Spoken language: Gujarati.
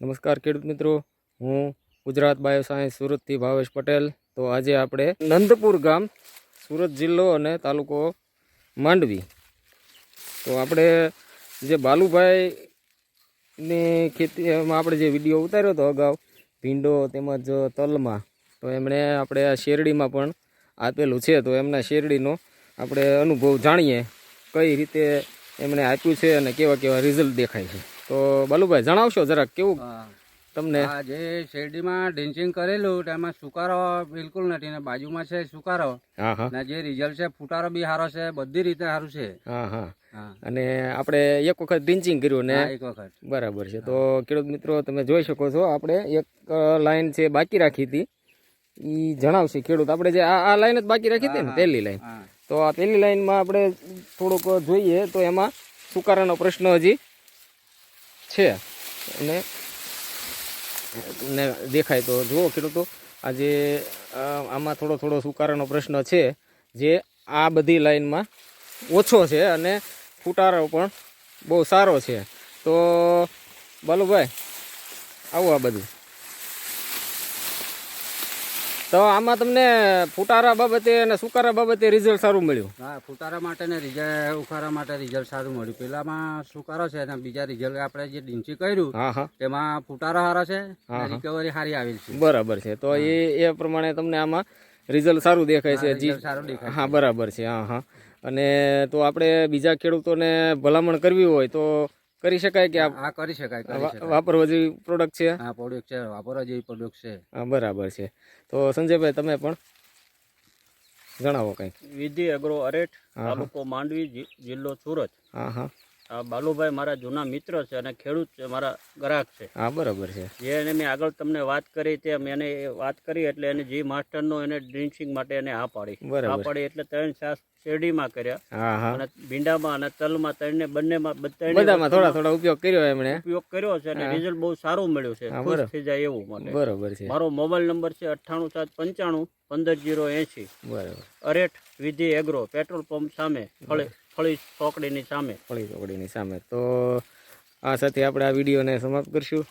નમસ્કાર ખેડૂત મિત્રો, હું ગુજરાત બાયો સાયન્સ સુરતથી ભાવેશ પટેલ. તો આજે આપણે નંદપુર ગામ, સુરત જિલ્લો અને તાલુકો માંડવી. તો આપણે જે બાલુભાઈની ખેતીમાં આપણે જે વીડિયો ઉતાર્યો હતો અગાઉ, ભીંડો તેમજ તલમાં, તો એમણે આપણે આ શેરડીમાં પણ આપેલું છે. તો એમના શેરડીનો આપણે અનુભવ જાણીએ, કઈ રીતે એમણે આપ્યું છે અને કેવા કેવા રિઝલ્ટ દેખાય છે. તો બાલુભાઈ જણાવશો જરાક કેવું તમને? જે શેરડીમાં ડિન્ચિંગ કરેલું તેમાં સુકારો બિલકુલ નથી ને બાજુમાં છે સુકારો. ને જે રિઝલ્ટ છે ફૂટારો બી સારો છે બધી રીતે સારું છે. હા હા. હા. અને આપણે એક વખત ડિંચિંગ કર્યું ને? એક વખત. બરાબર છે. તો ખેડૂત મિત્રો તમે જોઈ શકો છો આપણે એક લાઈન છે બાકી રાખી હતી એ જણાવશે ખેડૂત. આપણે જે આ આ લાઈન જ બાકી રાખી હતી ને પહેલી લાઈન. તો આ પહેલી લાઈનમાં આપણે થોડુંક જોઈએ તો એમાં સુકારાનો પ્રશ્ન હજી છે. અને ને દેખાય તો. જુઓ, ખેડૂતો, આજે આમાં થોડો થોડો સુકારાનો પ્રશ્ન છે જે આ બધી લાઈનમાં ઓછો છે અને ફૂટારો પણ બહુ સારો છે. તો, બાલુભાઈ, આવું આ બધું તો આમાં તમને ફૂટારા બાબતે અને સુકારા બાબતે રિઝલ્ટ સારું મળ્યું? હા ફુટારા માટે ને રિઝલ્ટ ઉખારા માટે રિઝલ્ટ સારું મળ્યું. પેલામાં સુકારો છે અને બીજા રિઝલ્ટ આપણે જે ડીંચી કર્યું તેમાં ફૂટારા સારા છે રિકવરી સારી આવેલી છે. બરાબર છે. તો એ એ પ્રમાણે તમને આમાં રિઝલ્ટ સારું દેખાય છે. જી સારું દેખાય હા બરાબર છે. હા હા. અને તો આપણે બીજા ખેડૂતોને ભલામણ કરવી હોય તો કરી શકાય કે આ કરી શકાય કરી વાપરવા જેવી પ્રોડક્ટ છે? હા પ્રોડક્ટ છે વાપરવા જેવી પ્રોડક્ટ છે. હા બરાબર છે. તો સંજયભાઈ તમે પણ જણાવો કંઈક. વિધિ એગ્રો અરેઠ. તાલુકો માંડવી જિલ્લો સુરત. હા હા. આ બાલુભાઈ મારા જૂના મિત્ર છે અને ખેડૂત છે મારા ગ્રાહક છે. હા બરાબર છે. જે એને મેં આગળ તમને વાત કરી તેમ એને વાત કરી એટલે એને જી માસ્ટરનો એને ડ્રિંકિંગ માટે એને હા પાડી. હા પાડી એટલે ત્રણ સાસ શેરડીમાં કર્યા. અને ભીંડામાં અને તલમાં ત્રણને બંનેમાં બધા બધામાં થોડા થોડા ઉપયોગ કર્યો એમણે? ઉપયોગ કર્યો છે અને રિઝલ્ટ બહુ સારું મળ્યું છે. ખુશ થઈ જાય એવું માટે. બરાબર છે. મારો મોબાઈલ નંબર છે અઠ્ઠાણું સાત પંચાણું પંદર જીરો એંશી. બરાબર. અરેઠ વિધિ એગ્રો પેટ્રોલ પંપ સામે ફળી. ફળી ચોકડીની સામે. ફળી ચોકડીની સામે. તો આ સાથે આપણે આ વિડીયોને સમાપ્ત કરશું.